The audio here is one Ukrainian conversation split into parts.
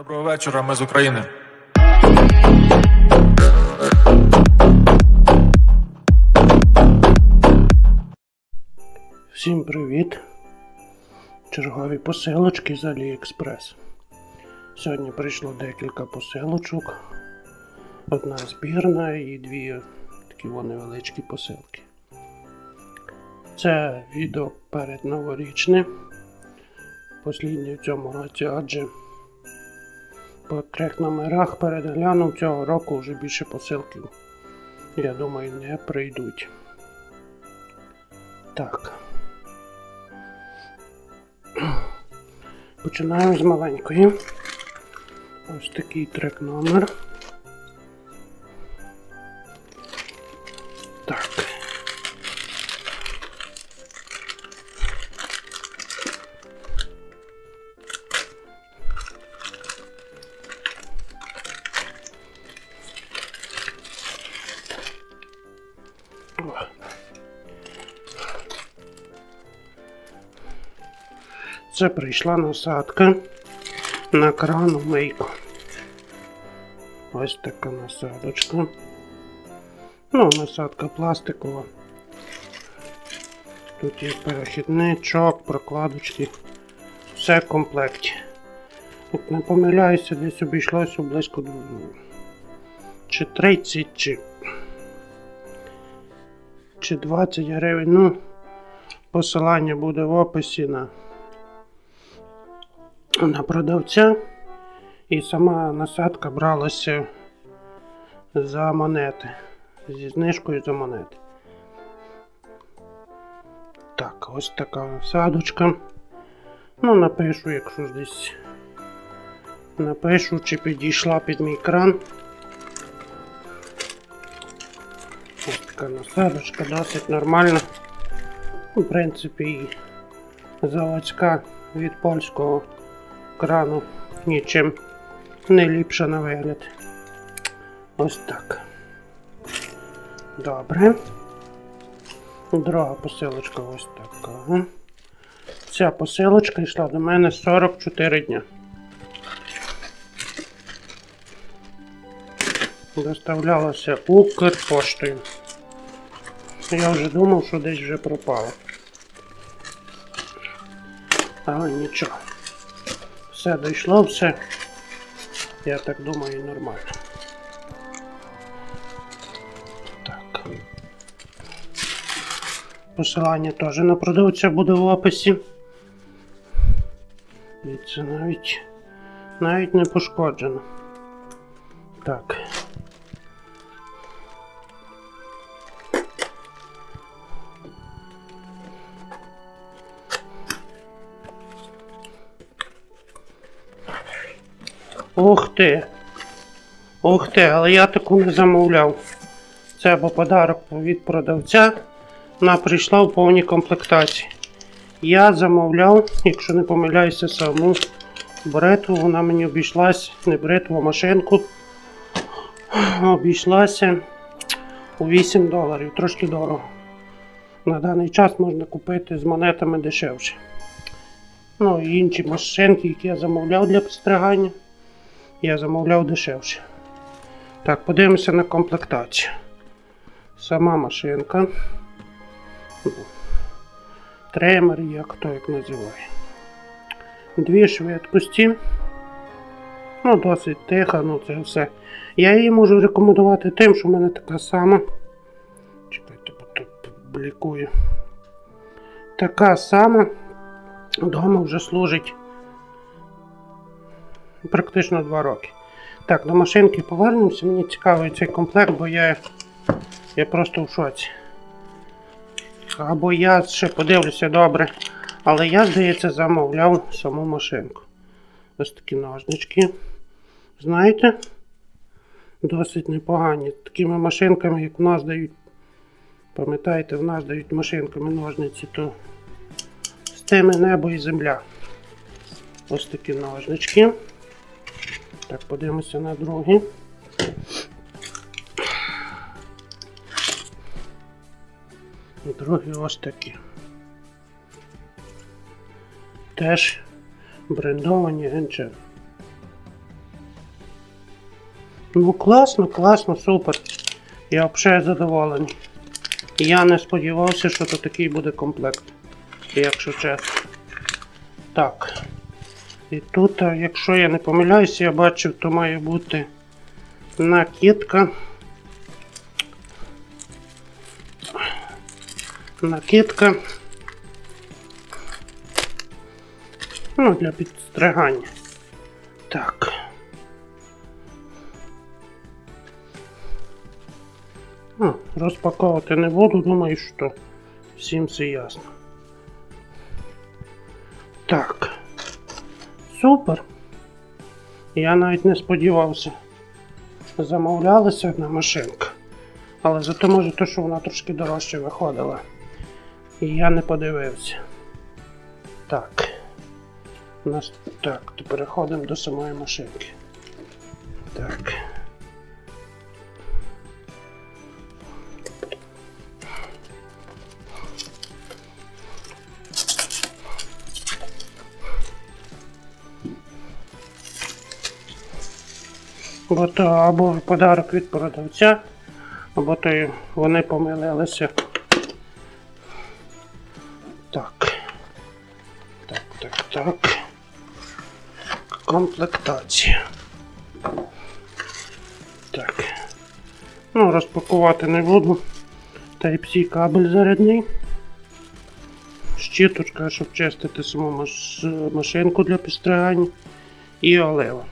Доброго вечора, ми з України. Всім привіт! Чергові посилочки з AliExpress. Сьогодні прийшло декілька посилочок. Одна збірна і дві такі во невеличкі посилки. Це відео перед новорічне. Посліднє в цьому році, адже по трьох номерах переглянув цього року вже більше посилків. Я думаю, не прийдуть. Так. Починаємо з маленької. Ось такий трек номер. Це прийшла насадка на крану мийку. Ось така насадочка. Ну, насадка пластикова. Тут є перехідничок, прокладочки. Все в комплекті. Як не помиляюся, десь обійшлося близько до чи 30, чи, чи 20 гривень. Ну, посилання буде в описі на на продавця, і сама насадка бралася за монети. Зі знижкою за монети. Так, ось така насадочка. Ну, напишу, якщо десь напишу, чи підійшла під мій кран. Ось така насадочка досить нормальна. В принципі, заводська від польського крану нічим не ліпше на вигляд. Ось так. Добре. Друга посилочка ось така. Ця посилочка йшла до мене 44 дня. Доставлялася Укрпоштою. Я вже думав, що десь вже пропало. Але нічого. Все дійшло, все. Я так думаю, нормально. Так. Посилання теж на продавця буде в описі. Дивіться, навіть навіть не пошкоджено. Так. Ух ти. Ух ти, але я таку не замовляв. Це або подарок від продавця. Вона прийшла в повній комплектації. Я замовляв, якщо не помиляюся, саму бритву, вона мені обійшлась, не бритву, а машинку. Обійшлася у 8 доларів, трошки дорого. На даний час можна купити з монетами дешевше. Ну і інші машинки, які я замовляв для підстригання я замовляв дешевше. Так, подивимося на комплектацію. Сама машинка. Тремер, як хто як називає. Дві швидкості. Ну, досить тиха, ну це все. Я її можу рекомендувати тим, що в мене така сама. Чекайте, бо тут блікує. Така сама. Вдома вже служить практично 2 роки. Так, до машинки повернемося. Мені цікавий цей комплект, бо я я просто в шоці. Або я ще подивлюся добре. Але я, здається, замовляв саму машинку. Ось такі ножнички. Знаєте, досить непогані. Такими машинками, як у нас дають, пам'ятаєте, в нас дають машинками ножниці, то з тими небо і земля. Ось такі ножнички. Так, подивимося на другий. Другі ось такі. Теж брендовані генче. Ну класно, класно, супер. Я взагалі задоволений. Я не сподівався, що то такий буде комплект. Якщо чесно. Так. І тут, якщо я не помиляюся, я бачив, то має бути накидка. Накидка. Ну, для підстригання. Так. Ну, розпаковувати не буду, думаю, що всім все ясно. Так. Супер. Я навіть не сподівався. Замовлялася одна машинка. Але зато може те, що вона трошки дорожче виходила. І я не подивився. Так. У нас так, то переходимо до самої машинки. Так. Або подарок від продавця, або то вони помилилися. Так. Так, так, так. Комплектація. Так. Ну, розпакувати не буду. Type-C кабель зарядний. Щіточка, щоб чистити саму машинку для підстригання. І олива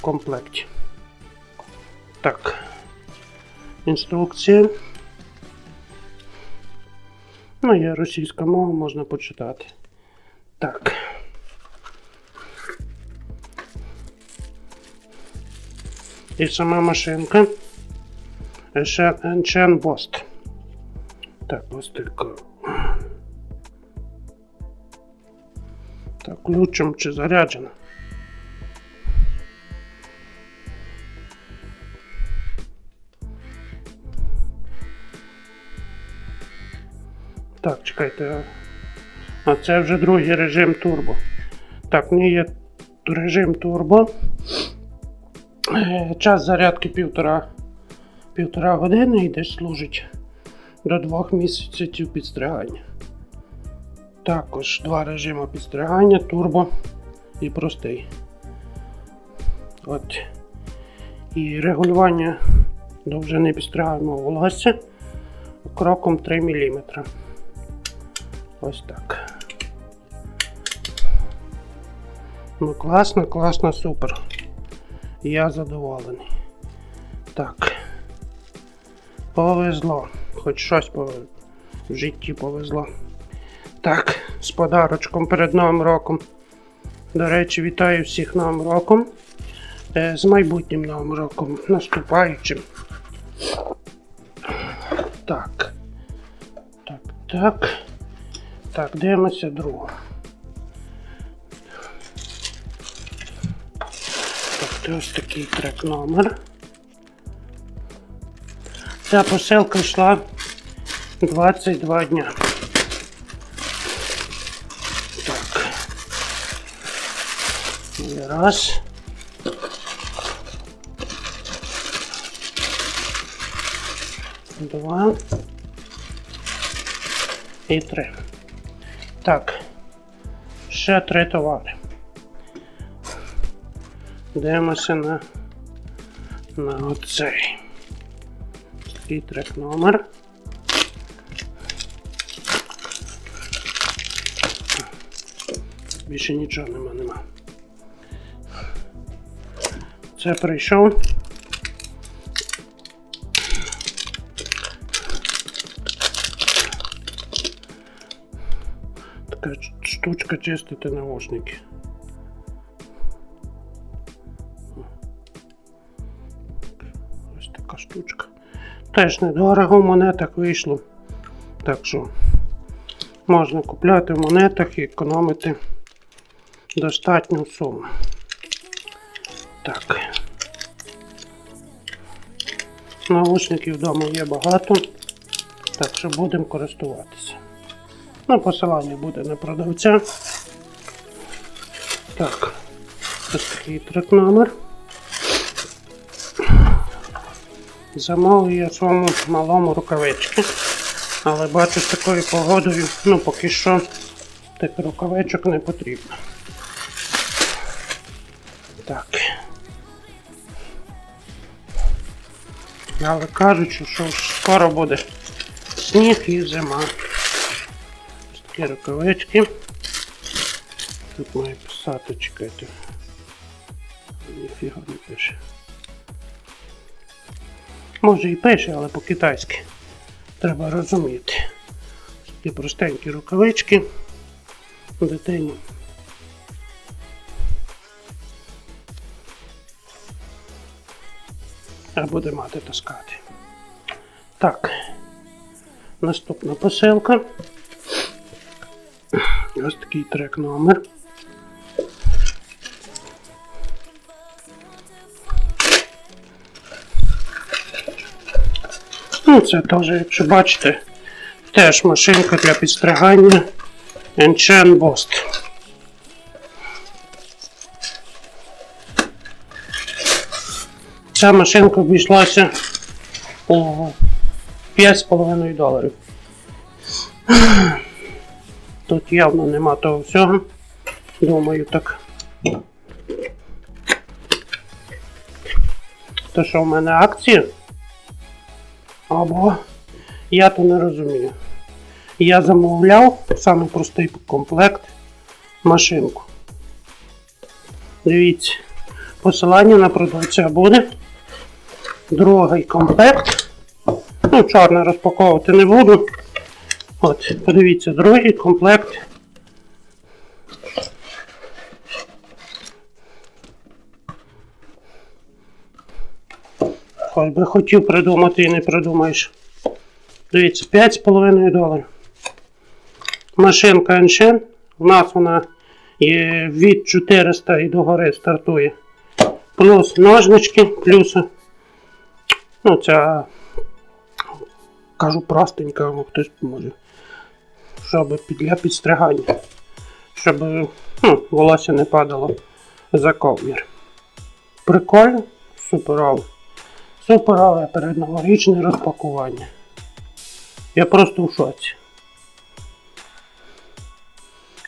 комплекті. Так. Інструкція. Ну, є російська мова, можна почитати. Так. І сама машинка. Enchen Bost. Так, ось така. Так, ключом чи заряджена. Так, чекайте. А це вже другий режим турбо. Так, в є режим турбо. Е, Час зарядки півтора, півтора години і десь служить до двох місяців підстригання. Також два режими підстригання, турбо і простий. От. І регулювання довжини підстригаємо волосся кроком 3 мм. Ось так. Ну, класно, класно, супер. Я задоволений. Так. Повезло. Хоч щось повезло. В житті повезло. Так, з подарочком перед Новим роком. До речі, вітаю всіх Новим роком. Е, з майбутнім Новим роком, наступаючим. Так. Так, так. Так, дивимося другу. Тобто ось такий трек номер. Ця посилка йшла 22 дня. Так. І раз. Два. І три. Так. Ще три товари. Дивимося на, на оцей. Трек номер. Більше нічого нема, нема. Це прийшов. Штучка чистити наушники. Ось така штучка. Теж недорого в монетах вийшло. Так що можна купляти в монетах і економити достатню суму. Так. Наушників вдома є багато, так що будемо користуватися. Ну, посилання буде на продавця. Так, ось такий трек номер. Замовив я своєму малому рукавички. Але бачу з такою погодою, ну поки що тих рукавичок не потрібно. Так. Але кажуть, що- що скоро буде сніг і зима. Такі рукавички. Тут має писати, чекайте. Ніфіга не пише. Може і пише, але по-китайськи. Треба розуміти. Такі простенькі рукавички дитині. А буде мати таскати. Так. Наступна посилка. Ось такий трек номер. Ну, це теж, якщо бачите, теж машинка для підстригання Enchant Bost. Ця машинка обійшлася у 5,5 доларів. Тут явно нема того всього. Думаю, так. То що в мене акції? Або я то не розумію. Я замовляв самий простий комплект машинку. Дивіться, посилання на продавця буде. Другий комплект. Ну, чорний розпаковувати не буду. От, подивіться, другий комплект. Хоч би хотів придумати і не придумаєш. Дивіться, 5,5 доларів. Машинка Еншен. У нас вона є від 400 і догори стартує. Плюс ножнички, плюс. Ну, ця. Кажу простенька, хтось може. Щоб для підстригання. Щоб ну, волосся не падало за ковір. Прикольно, суперово. Суперове передноворічне розпакування. Я просто в шоці.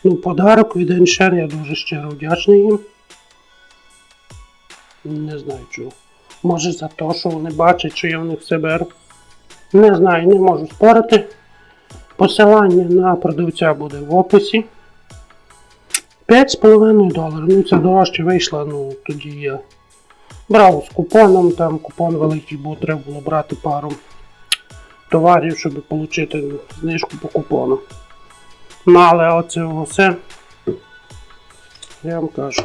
Ну, подарок від Еншен я дуже щиро вдячний їм. Не знаю чого. Може за те, що вони бачать, що я в них все беру. Не знаю, не можу спорити. Посилання на продавця буде в описі. 5,5 доларів. Ну це дорожче вийшло, ну тоді я брав з купоном, там купон великий був, треба було брати пару товарів, щоб отримати знижку по купону. Ну, але оце все, я вам кажу.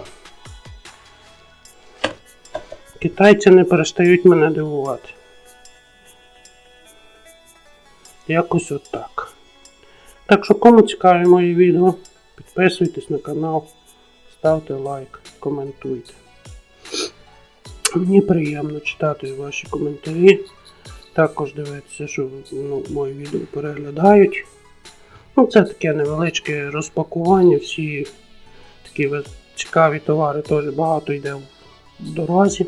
Китайці не перестають мене дивувати. Якось от так. Що кому цікаві мої відео, підписуйтесь на канал, ставте лайк, коментуйте. Мені приємно читати ваші коментарі. Також дивитися, що ну, мої відео переглядають. Ну, це таке невеличке розпакування. Всі такі цікаві товари теж багато йде в дорозі.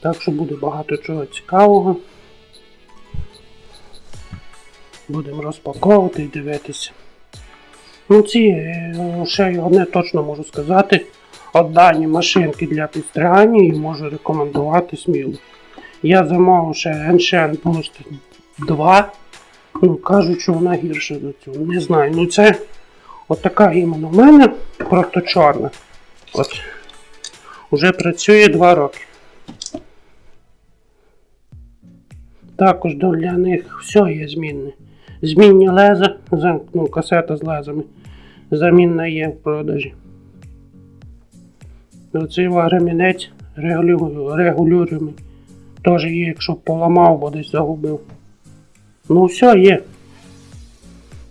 Так що буде багато чого цікавого. Будемо розпаковувати і дивитися. Ну, ці е, ще одне точно можу сказати. От дані машинки для підстригання і можу рекомендувати сміло. Я замовив ще Enchant Boost 2. Ну, кажуть, що вона гірша до цього. Не знаю. Ну це от така іменно в мене, просто чорна. От. Уже працює 2 роки. Також для них все є змінне. Змінні леза, ну, касета з лезами. Замінна є в продажі. Оцей ремінець регулю... регулюємий. Теж є, якщо поламав, бо десь загубив. Ну все є.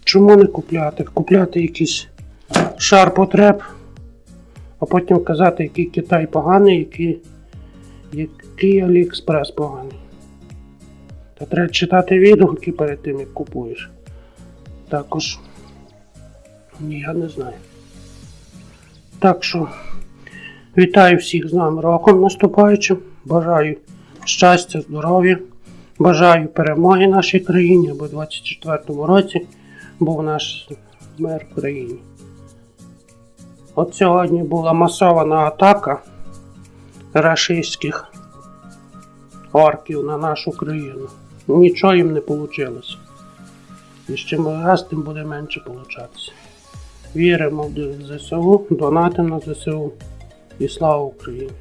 Чому не купляти? Купляти якийсь шар потреб, а потім казати, який Китай поганий, який, який Аліекспрес поганий. Та треба читати відгуки перед тим, як купуєш. Також. Ні, я не знаю. Так що. Вітаю всіх з новим роком наступаючим. Бажаю щастя, здоров'я. Бажаю перемоги нашій країні, бо в 24-му році був наш мир в країні. От сьогодні була масована атака рашистських орків на нашу країну. Нічого їм не вийшло. І з чим раз тим буде менше получатися. Віримо в ЗСУ, донатимо на ЗСУ і слава Україні!